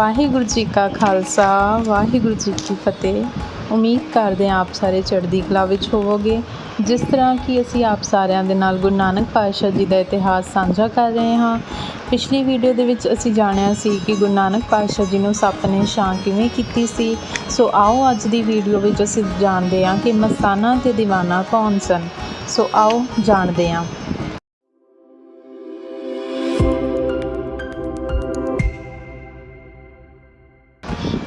ਵਾਹਿਗੁਰੂ ਜੀ ਕਾ ਖਾਲਸਾ, ਵਾਹਿਗੁਰੂ ਜੀ ਕੀ ਫਤਿਹ। ਉਮੀਦ ਕਰਦੇ ਹਾਂ ਆਪ ਸਾਰੇ ਚੜ੍ਹਦੀ ਕਲਾ ਵਿੱਚ ਹੋਵੋਗੇ। ਜਿਸ ਤਰ੍ਹਾਂ ਕਿ ਅਸੀਂ ਆਪ ਸਾਰਿਆਂ ਦੇ ਨਾਲ ਗੁਰੂ ਨਾਨਕ ਪਾਤਸ਼ਾਹ ਜੀ ਦਾ ਇਤਿਹਾਸ ਸਾਂਝਾ ਕਰ ਰਹੇ ਹਾਂ। ਪਿਛਲੀ ਵੀਡੀਓ ਦੇ ਵਿੱਚ ਅਸੀਂ ਜਾਣਿਆ ਸੀ ਕਿ ਗੁਰੂ ਨਾਨਕ ਪਾਤਸ਼ਾਹ ਜੀ ਨੂੰ ਸੱਪ ਨੇ ਛਾਂ ਕਿਵੇਂ ਕੀਤੀ ਸੀ। ਸੋ ਆਓ ਅੱਜ ਦੀ ਵੀਡੀਓ ਵਿੱਚ ਅਸੀਂ ਜਾਣਦੇ ਹਾਂ ਕਿ ਮਸਤਾਨਾ ਤੇ ਦੀਵਾਨਾ ਕੌਣ ਸਨ। ਸੋ ਆਓ ਜਾਣਦੇ ਹਾਂ।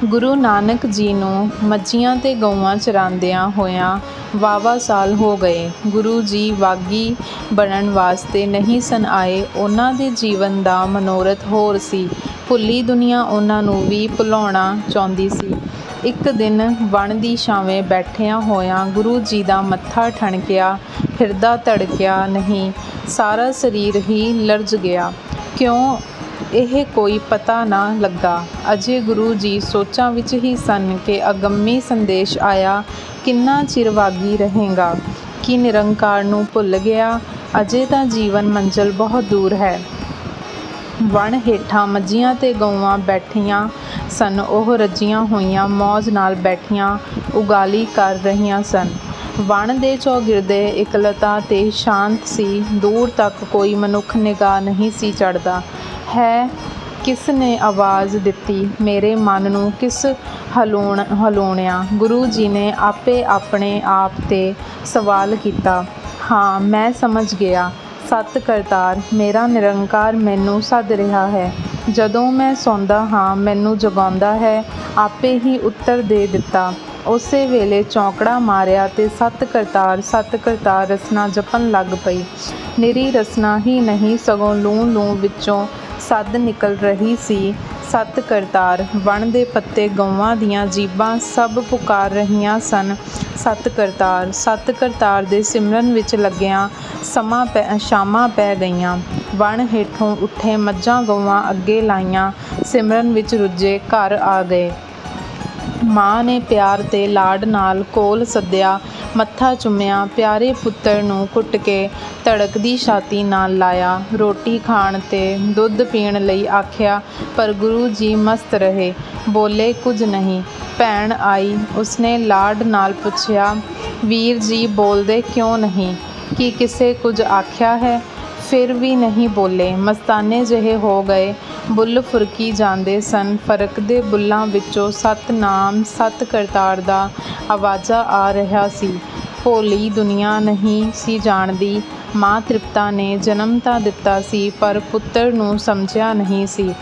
ਗੁਰੂ ਨਾਨਕ ਜੀ ਨੂੰ ਮੱਝੀਆਂ ਤੇ ਗਊਆਂ ਚਰਾਉਂਦਿਆਂ ਹੋਇਆਂ ਵਾਵਾ ਸਾਲ ਹੋ ਗਏ। ਗੁਰੂ ਜੀ ਬਾਗੀ ਬਣਨ ਵਾਸਤੇ ਨਹੀਂ ਸਨ ਆਏ। ਉਹਨਾਂ ਦੇ ਜੀਵਨ ਦਾ ਮਨੋਰਥ ਹੋਰ ਸੀ। ਭੁੱਲੀ ਦੁਨੀਆ ਉਹਨਾਂ ਨੂੰ ਵੀ ਭੁਲਾਉਣਾ ਚਾਹੁੰਦੀ ਸੀ। ਇੱਕ ਦਿਨ ਵਣ ਦੀ ਛਾਵੇਂ ਬੈਠਿਆਂ ਹੋਇਆਂ ਗੁਰੂ ਜੀ ਦਾ ਮੱਥਾ ਠਣਕਿਆ। ਹਿਰਦਾ ਧੜਕਿਆ ਨਹੀਂ। ਸਾਰਾ ਸਰੀਰ ਹੀ ਲਰਜ਼ ਗਿਆ। ਕਿਉਂ ਇਹ ਕੋਈ ਪਤਾ ਨਾ ਲੱਗਾ। ਅਜੇ ਗੁਰੂ ਜੀ ਸੋਚਾਂ ਵਿੱਚ ਹੀ ਸਨ ਕਿ ਅਗੰਮੀ ਸੰਦੇਸ਼ ਆਇਆ, ਕਿੰਨਾ ਚਿਰ ਵਾਗੀ ਰਹੇਗਾ? ਕਿ ਨਿਰੰਕਾਰ ਨੂੰ ਭੁੱਲ ਗਿਆ? ਅਜੇ ਤਾਂ ਜੀਵਨ ਮੰਜ਼ਲ ਬਹੁਤ ਦੂਰ ਹੈ। ਵਣ ਹੇਠਾਂ ਮੱਝੀਆਂ ਤੇ ਗਊਆਂ ਬੈਠੀਆਂ ਸਨ, ਉਹ ਰੱਜੀਆਂ ਹੋਈਆਂ ਮੌਜ ਨਾਲ ਬੈਠੀਆਂ, ਉਗਾਲੀ ਕਰ ਰਹੀਆਂ ਸਨ। ਵਣ ਦੇ ਚੌਗਿਰਦੇ ਇਕਲਤਾ ਤੇ ਸ਼ਾਂਤ ਸੀ, ਦੂਰ ਤੱਕ ਕੋਈ ਮਨੁੱਖ ਨਿਗਾਹ ਨਹੀਂ ਸੀ ਚੜਦਾ ਹੈ? ਕਿਸ ਨੇ ਆਵਾਜ਼ ਦਿੱਤੀ? ਮੇਰੇ ਮਨ ਨੂੰ ਕਿਸ ਹਲੂਣ, ਹਲੂਣਿਆ? ਗੁਰੂ ਜੀ ਨੇ ਆਪੇ ਆਪਣੇ ਆਪ ਤੇ ਸਵਾਲ ਕੀਤਾ। ਹਾਂ, ਮੈਂ ਸਮਝ ਗਿਆ। ਸਤ ਕਰਤਾਰ, ਮੇਰਾ ਨਿਰੰਕਾਰ ਮੈਨੂੰ ਸੱਦ ਰਿਹਾ ਹੈ। ਜਦੋਂ ਮੈਂ ਸੌਂਦਾ ਹਾਂ, ਮੈਨੂੰ ਜਗਾਉਂਦਾ ਹੈ, ਆਪੇ ਹੀ ਉੱਤਰ ਦੇ ਦਿੱਤਾ। ਉਸੇ ਵੇਲੇ ਚੌਂਕੜਾ ਮਾਰਿਆ ਤੇ ਸਤ ਕਰਤਾਰ ਸਤ ਕਰਤਾਰ ਰਸਨਾ ਜਪਣ ਲੱਗ ਪਈ। ਨਿਰੀ ਰਸਨਾ ਹੀ ਨਹੀਂ, ਸਗੋਂ ਲੂੰ ਲੂੰ ਵਿੱਚੋਂ ਸੱਦ ਨਿਕਲ ਰਹੀ ਸੀ। ਸਤ ਕਰਤਾਰ ਵਣ ਦੇ ਪੱਤੇ ਗਊਆਂ ਦੀਆਂ ਜੀਬਾਂ ਸਭ ਪੁਕਾਰ ਰਹੀਆਂ ਸਨ। ਸਤ ਕਰਤਾਰ ਸਤ ਕਰਤਾਰ ਦੇ ਸਿਮਰਨ ਵਿੱਚ ਲੱਗਿਆਂ ਸਮਾਂ ਪੈ, ਸ਼ਾਮਾਂ ਪੈ ਗਈਆਂ। ਵਣ ਹੇਠੋਂ ਉੱਠੇ ਮੱਝਾਂ ਗਊਆਂ ਅੱਗੇ ਲਾਈਆਂ। ਸਿਮਰਨ ਵਿੱਚ ਰੁੱਝੇ ਘਰ ਆ ਗਏ। ਮਾਂ ਨੇ ਪਿਆਰ ਤੇ ਲਾਡ ਨਾਲ ਕੋਲ ਸੱਦਿਆ, ਮੱਥਾ ਚੁੰਮਿਆ, ਪਿਆਰੇ ਪੁੱਤਰ ਨੂੰ ਕੁੱਟ ਕੇ ਧੜਕਦੀ ਛਾਤੀ ਨਾਲ ਲਾਇਆ। ਰੋਟੀ ਖਾਣ ਤੇ ਦੁੱਧ ਪੀਣ ਲਈ ਆਖਿਆ, ਪਰ ਗੁਰੂ ਜੀ ਮਸਤ ਰਹੇ, ਬੋਲੇ ਕੁਝ ਨਹੀਂ। ਭੈਣ ਆਈ, ਉਸਨੇ ਲਾਡ ਨਾਲ ਪੁੱਛਿਆ, ਵੀਰ ਜੀ, ਬੋਲਦੇ ਕਿਉਂ ਨਹੀਂ? ਕੀ ਕਿਸੇ ਕੁਝ ਆਖਿਆ ਹੈ? ਫਿਰ ਵੀ ਨਹੀਂ ਬੋਲੇ, ਮਸਤਾਨੇ ਜਿਹੇ ਹੋ ਗਏ। ਬੁੱਲ ਫੁਰਕੀ ਜਾਂਦੇ ਸਨ। ਫਰਕਦੇ ਬੁੱਲਾਂ ਵਿੱਚੋਂ ਸਤਨਾਮ ਸਤ ਕਰਤਾਰ ਦਾ ਆਵਾਜ਼ਾ ਆ ਰਿਹਾ ਸੀ। ਭੋਲੀ ਦੁਨੀਆ ਨਹੀਂ ਸੀ ਜਾਣਦੀ। ਮਾਂ ਤ੍ਰਿਪਤਾ ਨੇ ਜਨਮ ਤਾਂ ਦਿੱਤਾ ਸੀ, ਪਰ ਪੁੱਤਰ ਨੂੰ ਸਮਝਿਆ ਨਹੀਂ ਸੀ।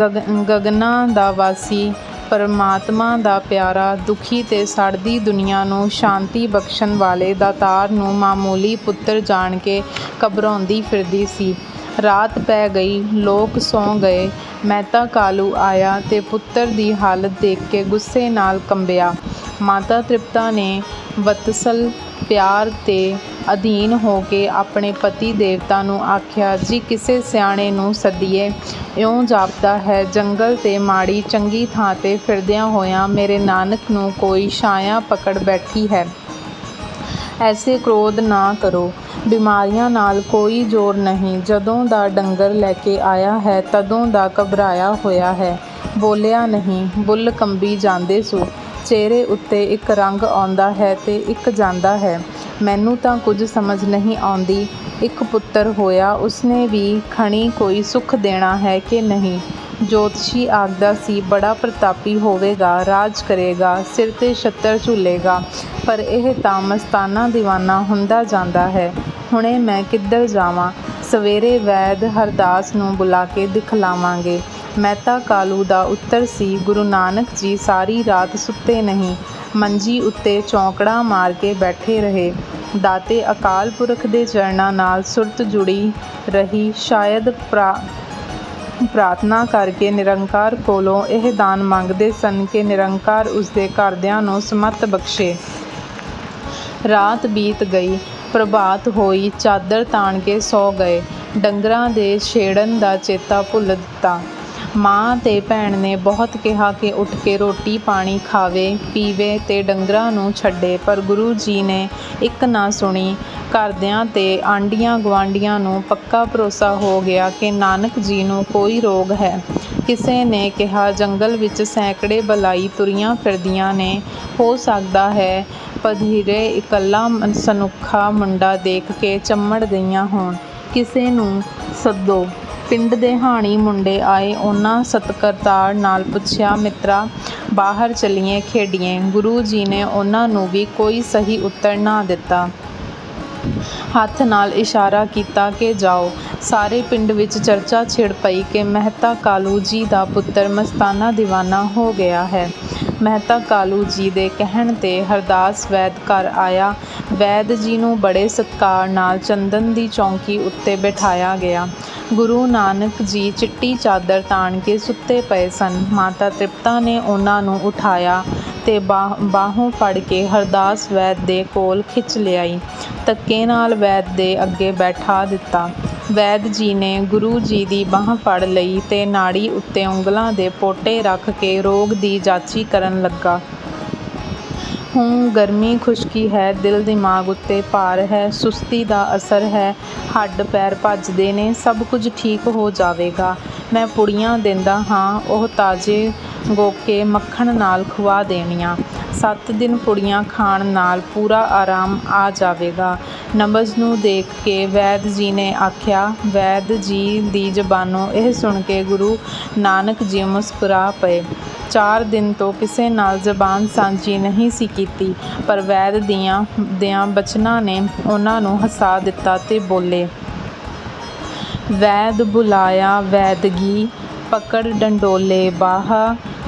ਗਗ, ਗਗਨਾਂ ਦਾ ਵਾਸੀ, ਪਰਮਾਤਮਾ ਦਾ ਪਿਆਰਾ, ਦੁਖੀ ਤੇ ਸੜਦੀ ਦੁਨੀਆ ਨੂੰ ਸ਼ਾਂਤੀ ਬਖਸ਼ਣ ਵਾਲੇ ਦਾਤਾਰ ਨੂੰ ਮਾਮੂਲੀ ਪੁੱਤਰ ਜਾਣ ਕੇ ਘਬਰਾਉਂਦੀ ਫਿਰਦੀ ਸੀ। ਰਾਤ ਪੈ ਗਈ, ਲੋਕ ਸੌਂ ਗਏ। ਮਹਿਤਾ ਕਾਲੂ ਆਇਆ ਤੇ ਪੁੱਤਰ ਦੀ ਹਾਲਤ ਦੇਖ ਕੇ ਗੁੱਸੇ ਨਾਲ ਕੰਬਿਆ। ਮਾਤਾ ਤ੍ਰਿਪਤਾ ਨੇ ਵਤਸਲ ਪਿਆਰ ਤੇ ਅਧੀਨ ਹੋ ਕੇ ਆਪਣੇ ਪਤੀ ਦੇਵਤਾ ਨੂੰ ਆਖਿਆ, ਜੀ, ਕਿਸੇ ਸਿਆਣੇ ਨੂੰ ਸੱਦੀਏ। ਇਉਂ ਜਾਪਦਾ ਹੈ, ਜੰਗਲ ਤੇ ਮਾੜੀ ਚੰਗੀ ਥਾਂ ਤੇ ਫਿਰਦਿਆਂ ਹੋਇਆਂ ਮੇਰੇ ਨਾਨਕ ਨੂੰ ਕੋਈ ਛਾਇਆ ਪਕੜ ਬੈਠੀ ਹੈ। ਐਸੇ ਕ੍ਰੋਧ ਨਾ ਕਰੋ। ਬਿਮਾਰੀਆਂ ਨਾਲ ਕੋਈ ਜ਼ੋਰ ਨਹੀਂ। ਜਦੋਂ ਦਾ ਡੰਗਰ ਲੈ ਕੇ ਆਇਆ ਹੈ, ਤਦੋਂ ਦਾ ਘਬਰਾਇਆ ਹੋਇਆ ਹੈ। ਬੋਲਿਆ ਨਹੀਂ, ਬੁੱਲ ਕੰਬੀ ਜਾਂਦੇ ਸੋ। ਚਿਹਰੇ ਉੱਤੇ ਇੱਕ ਰੰਗ ਆਉਂਦਾ ਹੈ ਤੇ ਇੱਕ ਜਾਂਦਾ ਹੈ। ਮੈਨੂੰ ਤਾਂ ਕੁਝ ਸਮਝ ਨਹੀਂ ਆਉਂਦੀ। ਇੱਕ ਪੁੱਤਰ ਹੋਇਆ, ਉਸਨੇ ਵੀ ਖਣੀ ਕੋਈ ਸੁੱਖ ਦੇਣਾ ਹੈ ਕਿ ਨਹੀਂ? ਜੋਤਸ਼ੀ ਆਖਦਾ ਸੀ, ਬੜਾ ਪ੍ਰਤਾਪੀ ਹੋਵੇਗਾ, ਰਾਜ ਕਰੇਗਾ, ਸਿਰ ਤੇ ਛੱਤਰ ਝੂਲੇਗਾ, ਪਰ ਇਹ ਤਾਂ ਮਸਤਾਨਾ ਦੀਵਾਨਾ ਹੁੰਦਾ ਜਾਂਦਾ ਹੈ। ਹੁਣੇ ਮੈਂ ਕਿੱਧਰ ਜਾਵਾਂ? ਸਵੇਰੇ ਵੈਦ ਹਰਦਾਸ ਨੂੰ ਬੁਲਾ ਕੇ ਦਿਖਲਾਵਾਂਗੇ। ਮਹਿਤਾ ਕਾਲੂ ਦਾ ਉੱਤਰ ਸੀ, ਗੁਰੂ ਨਾਨਕ ਜੀ, ਸਾਰੀ ਰਾਤ ਸੁੱਤੇ ਨਹੀਂ। ਮੰਜੀ ਉੱਤੇ ਚੌਂਕੜਾ ਮਾਰ ਕੇ ਬੈਠੇ ਰਹੇ। ਦਾਤੇ ਅਕਾਲ ਪੁਰਖ ਦੇ ਚਰਨਾਂ ਨਾਲ ਸੁਰਤ ਜੁੜੀ ਰਹੀ। ਸ਼ਾਇਦ ਪ੍ਰਾ ਪ੍ਰਾਰਥਨਾ ਕਰਕੇ ਨਿਰੰਕਾਰ ਕੋਲੋਂ ਇਹ ਦਾਨ ਮੰਗਦੇ ਸਨ ਕਿ ਨਿਰੰਕਾਰ ਉਸਦੇ ਘਰਦਿਆਂ ਨੂੰ ਸਮੱਤ ਬਖਸ਼ੇ। ਰਾਤ ਬੀਤ ਗਈ, ਪ੍ਰਭਾਤ ਹੋਈ, ਚਾਦਰ ਤਾਣ ਕੇ ਸੌ ਗਏ। ਡੰਗਰਾਂ ਦੇ ਛੇੜਨ ਦਾ ਚੇਤਾ ਭੁੱਲ ਦਿੱਤਾ। ਮਾਂ ਤੇ ਭੈਣ ਨੇ ਬਹੁਤ ਕਿਹਾ ਕਿ ਉੱਠ ਕੇ ਰੋਟੀ ਪਾਣੀ ਖਾਵੇ, ਪੀਵੇ ਤੇ ਡੰਗਰਾਂ ਨੂੰ ਛੱਡੇ, ਪਰ ਗੁਰੂ ਜੀ ਨੇ ਇੱਕ ਨਾ ਸੁਣੀ। ਘਰਦਿਆਂ ਤੇ ਆਂਢੀਆਂ ਗੁਆਂਢੀਆਂ ਨੂੰ ਪੱਕਾ ਭਰੋਸਾ ਹੋ ਗਿਆ ਕਿ ਨਾਨਕ ਜੀ ਨੂੰ ਕੋਈ ਰੋਗ ਹੈ। ਕਿਸੇ ਨੇ ਕਿਹਾ, ਜੰਗਲ ਵਿੱਚ ਸੈਂਕੜੇ ਬਲਾਈ ਤੁਰੀਆਂ ਫਿਰਦੀਆਂ ਨੇ। ਹੋ ਸਕਦਾ ਹੈ ਪਧੀਰੇ ਇਕੱਲਾ ਸਨੁੱਖਾ ਮੁੰਡਾ ਦੇਖ ਕੇ ਚੰਮੜ ਗਈਆਂ ਹੋਣ। ਕਿਸੇ ਨੂੰ ਸੱਦੋ। ਪਿੰਡ ਦੇ ਹਾਣੀ ਮੁੰਡੇ ਆਏ ਉਹਨਾਂ ਸਤਕਰਤਾਰ ਨਾਲ ਪੁੱਛਿਆ, ਮਿੱਤਰਾ, ਬਾਹਰ ਚੱਲੀਏ, ਖੇਡੀਏ। ਗੁਰੂ ਜੀ ਨੇ ਉਹਨਾਂ ਨੂੰ ਵੀ ਕੋਈ ਸਹੀ ਉੱਤਰ ਨਾ ਦਿੱਤਾ। ਹੱਥ ਨਾਲ ਇਸ਼ਾਰਾ ਕੀਤਾ ਕਿ ਜਾਓ। ਸਾਰੇ ਪਿੰਡ ਵਿੱਚ ਚਰਚਾ ਛਿੜ ਪਈ ਕਿ ਮਹਿਤਾ ਕਾਲੂ ਜੀ ਦਾ ਪੁੱਤਰ ਮਸਤਾਨਾ ਦੀਵਾਨਾ ਹੋ ਗਿਆ ਹੈ। ਮਹਿਤਾ ਕਾਲੂ ਜੀ ਦੇ ਕਹਿਣ ਤੇ ਹਰਦਾਸ ਵੈਦ ਘਰ ਆਇਆ। ਵੈਦ ਜੀ ਨੂੰ ਬੜੇ ਸਤਿਕਾਰ ਨਾਲ ਚੰਦਨ ਦੀ ਚੌਂਕੀ ਉੱਤੇ ਬਿਠਾਇਆ ਗਿਆ। ਗੁਰੂ ਨਾਨਕ ਜੀ ਚਿੱਟੀ ਚਾਦਰ ਤਾਣ ਕੇ ਸੁੱਤੇ ਪਏ ਸਨ। ਮਾਤਾ ਤ੍ਰਿਪਤਾ ਨੇ ਉਹਨਾਂ ਨੂੰ ਉਠਾਇਆ ਤੇ ਬਾਹ, ਬਾਹੋਂ ਫੜ ਕੇ ਹਰਦਾਸ ਵੈਦ ਦੇ ਕੋਲ ਖਿੱਚ ਲਿਆਈ। ਧੱਕੇ ਨਾਲ ਵੈਦ ਦੇ ਅੱਗੇ ਬੈਠਾ ਦਿੱਤਾ। ਵੈਦ ਜੀ ਨੇ ਗੁਰੂ ਜੀ ਦੀ ਬਾਹ ਫੜ ਲਈ ਤੇ ਨਾੜੀ ਉੱਤੇ ਉਂਗਲਾਂ ਦੇ ਪੋਟੇ ਰੱਖ ਕੇ ਰੋਗ ਦੀ ਜਾਂਚੀ ਕਰਨ ਲੱਗਾ। ਹੂੰ ਗਰਮੀ, ਖੁਸ਼ਕੀ ਹੈ, ਦਿਲ ਦਿਮਾਗ ਉੱਤੇ ਭਾਰ ਹੈ, ਸੁਸਤੀ ਦਾ ਅਸਰ ਹੈ, ਹੱਡ ਪੈਰ ਭੱਜਦੇ ਨੇ, ਸਭ ਕੁਝ ਠੀਕ ਹੋ ਜਾਵੇਗਾ। ਮੈਂ ਪੁੜੀਆਂ ਦਿੰਦਾ ਹਾਂ, ਉਹ ਤਾਜ਼ੇ ਗੋਕੇ ਮੱਖਣ ਨਾਲ ਖਵਾ ਦੇਣੀਆਂ। ਸੱਤ ਦਿਨ ਪੁੜੀਆਂ ਖਾਣ ਨਾਲ ਪੂਰਾ ਆਰਾਮ ਆ ਜਾਵੇਗਾ। ਨਬਜ਼ ਨੂੰ ਦੇਖ ਕੇ ਵੈਦ ਜੀ ਨੇ ਆਖਿਆ, ਵੈਦ ਜੀ ਦੀ ਜ਼ਬਾਨੋਂ ਇਹ ਸੁਣ ਕੇ ਗੁਰੂ ਨਾਨਕ ਜੀ ਮੁਸਕਰਾ ਪਏ। ਚਾਰ ਦਿਨ ਤੋਂ ਕਿਸੇ ਨਾਲ ਜ਼ਬਾਨ ਸਾਂਝੀ ਨਹੀਂ ਸੀ ਕੀਤੀ, ਪਰ ਵੈਦ ਦੀਆਂ, ਦਿਆਂ ਬਚਨਾਂ ਨੇ ਉਹਨਾਂ ਨੂੰ ਹਸਾ ਦਿੱਤਾ ਤੇ ਬੋਲੇ। ਵੈਦ ਬੁਲਾਇਆ ਵੈਦਗੀ ਪਕੜ ਡੰਡੋਲੇ ਬਾਹ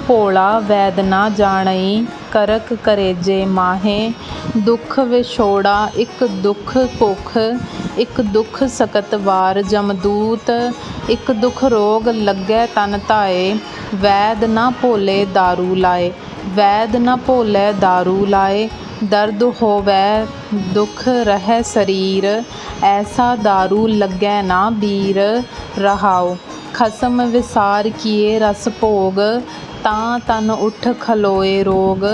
ਭੋਲਾ ਵੈਦ ਨਾ ਜਾਣਈ ਕਰਕ ਕਰੇਜੇ ਮਾਹੇ ਦੁੱਖ ਵਿਛੋੜਾ ਇੱਕ ਦੁੱਖ ਕੁਖ ਇੱਕ ਦੁੱਖ ਸਕਤ ਵਾਰ ਜਮਦੂਤ ਇੱਕ ਦੁੱਖ ਰੋਗ ਲੱਗੈ ਤਨ ਧਾਏ ਵੈਦ ਨਾ ਭੋਲੇ दारू ਲਾਏ ਵੈਦ ਨਾ ਭੋਲੇ दारू ਲਾਏ ਦਰਦ ਹੋਵੈ ਦੁਖ ਰਹਿ ਸਰੀਰ ਐਸਾ दारू ਲੱਗੈ ਨਾ ਬੀਰ ਰਹਾਉ ਖਸਮ ਵਿਸਾਰ ਕੀਏ ਰਸ ਭੋਗ, ਤਾਂ ਤਨ ਉਠ ਖਲੋਏ ਰੋਗ।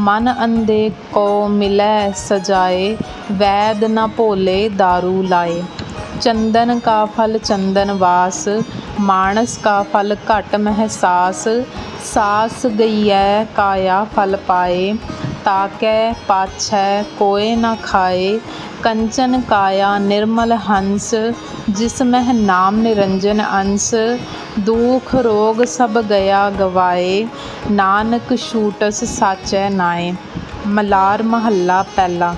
ਮਨ ਅੰਧੇ ਕੋ ਮਿਲੈ ਸਜਾਏ, ਵੈਦ ਨ ਭੋਲੇ दारू ਲਾਏ। ਚੰਦਨ ਕਾ ਫਲ ਚੰਦਨ ਵਾਸ ਮਾਨਸ ਕਾ ਫਲ ਘਟ ਮਹਿਸਾਸ। ਸਾਸ ਗਈਐ ਕਾਇਆ ਫਲ ਪਾਏ। ਤਾਕੈ ਪਾਛੈ ਕੋਇ ਨ ਖਾਏ ਕੰਚਨ ਕਾਇਆ ਨਿਰਮਲ ਹੰਸ ਜਿਸ ਮਹਿ ਨਾਮ ਨਿਰੰਜਨ ਅੰਸ ਦੂਖ ਰੋਗ ਸਭ ਗਿਆ ਗਵਾਏ ਨਾਨਕ ਛੂਟਸ ਸਾਚੈ ਨਾਏ ਮਲਾਰ ਮਹੱਲਾ ਪਹਿਲਾ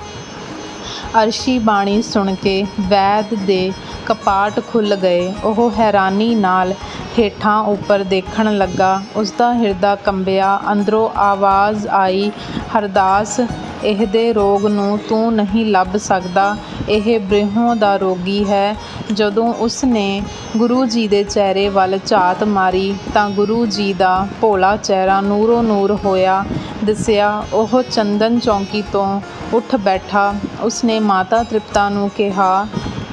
ਅਰਸ਼ੀ ਬਾਣੀ ਸੁਣ ਕੇ ਵੈਦ ਦੇ ਕਪਾਟ ਖੁੱਲ੍ਹ ਗਏ। ਉਹ ਹੈਰਾਨੀ ਨਾਲ ਹੇਠਾਂ ਉੱਪਰ ਦੇਖਣ ਲੱਗਾ। ਉਸਦਾ ਹਿਰਦਾ ਕੰਬਿਆ। ਅੰਦਰੋਂ ਆਵਾਜ਼ ਆਈ, ਹਰਦਾਸ, ਇਹਦੇ ਰੋਗ ਨੂੰ ਤੂੰ ਨਹੀਂ ਲੱਭ ਸਕਦਾ। ਇਹ ਬ੍ਰਿਹੋਂ ਦਾ ਰੋਗੀ ਹੈ। ਜਦੋਂ ਉਸਨੇ ਗੁਰੂ ਜੀ ਦੇ ਚਿਹਰੇ ਵੱਲ ਝਾਤ ਮਾਰੀ, ਤਾਂ ਗੁਰੂ ਜੀ ਦਾ ਭੋਲਾ ਚਿਹਰਾ ਨੂਰੋ ਨੂਰ ਹੋਇਆ। ਦਿਸਿਆ, ਉਹ ਚੰਦਨ ਚੌਂਕੀ ਤੋਂ ਉੱਠ ਬੈਠਾ। ਉਸਨੇ ਮਾਤਾ ਤ੍ਰਿਪਤਾ ਨੂੰ ਕਿਹਾ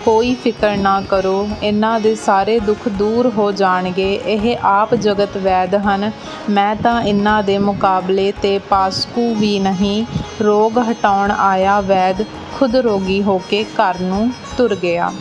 ਕੋਈ ਫਿਕਰ ਨਾ ਕਰੋ ਇਹਨਾਂ ਦੇ ਸਾਰੇ ਦੁੱਖ ਦੂਰ ਹੋ ਜਾਣਗੇ। ਇਹ ਆਪ ਜਗਤ ਵੈਦ ਹਨ। ਮੈਂ ਤਾਂ ਇਹਨਾਂ ਦੇ ਮੁਕਾਬਲੇ ਤੇ ਪਾਸਕੂ ਵੀ ਨਹੀਂ। ਰੋਗ ਹਟਾਉਣ ਆਇਆ ਵੈਦ ਖੁਦ ਰੋਗੀ ਹੋ ਕੇ ਘਰ ਨੂੰ ਤੁਰ ਗਿਆ।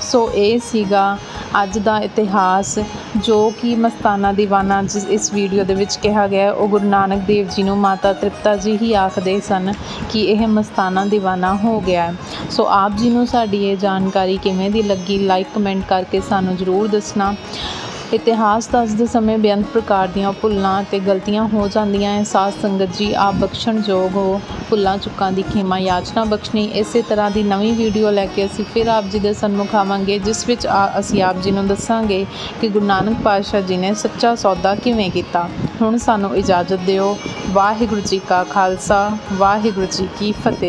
ਸੋ ਇਹ ਸੀਗਾ ਅੱਜ ਦਾ ਇਤਿਹਾਸ, ਜੋ ਕਿ ਮਸਤਾਨਾ ਦੀਵਾਨਾ ਜਿਸ ਇਸ ਵੀਡੀਓ ਦੇ ਵਿੱਚ ਕਿਹਾ ਗਿਆ ਉਹ ਗੁਰੂ ਨਾਨਕ ਦੇਵ ਜੀ ਨੂੰ ਮਾਤਾ ਤ੍ਰਿਪਤਾ ਜੀ ਹੀ ਆਖਦੇ ਸਨ ਕਿ ਇਹ ਮਸਤਾਨਾ ਦੀਵਾਨਾ ਹੋ ਗਿਆ ਸੋ ਆਪ ਜੀ ਨੂੰ ਸਾਡੀ ਇਹ ਜਾਣਕਾਰੀ ਕਿਵੇਂ ਦੀ ਲੱਗੀ ਲਾਈਕ ਕਮੈਂਟ ਕਰਕੇ ਸਾਨੂੰ ਜ਼ਰੂਰ ਦੱਸਣਾ। ਇਤਿਹਾਸ ਦੱਸਦੇ ਸਮੇਂ ਬੇਅੰਤ ਪ੍ਰਕਾਰ ਦੀਆਂ ਭੁੱਲਾਂ ਅਤੇ ਗਲਤੀਆਂ ਹੋ ਜਾਂਦੀਆਂ ਹੈ ਸਾਧ ਸੰਗਤ ਜੀ, ਆਪ ਬਖਸ਼ਣਯੋਗ ਹੋ। ਭੁੱਲਾਂ, ਚੁੱਕਾਂ ਦੀ ਖਿਮਾ, ਯਾਚਨਾ ਬਖਸ਼ਣੀ, ਇਸੇ ਤਰ੍ਹਾਂ ਦੀ ਨਵੀਂ ਵੀਡੀਓ ਲੈ ਕੇ ਅਸੀਂ ਫਿਰ ਆਪ ਜੀ ਦੇ ਸਨਮੁਖ ਆਵਾਂਗੇ, ਜਿਸ ਵਿੱਚ ਆ- ਅਸੀਂ ਆਪ ਜੀ ਨੂੰ ਦੱਸਾਂਗੇ ਕਿ ਗੁਰੂ ਨਾਨਕ ਪਾਤਸ਼ਾਹ ਜੀ ਨੇ ਸੱਚਾ ਸੌਦਾ ਕਿਵੇਂ ਕੀਤਾ। ਹੁਣ ਸਾਨੂੰ ਇਜਾਜ਼ਤ ਦਿਓ। ਵਾਹਿਗੁਰੂ ਜੀ ਕਾ ਖਾਲਸਾ, ਵਾਹਿਗੁਰੂ ਜੀ ਕੀ ਫਤਿਹ।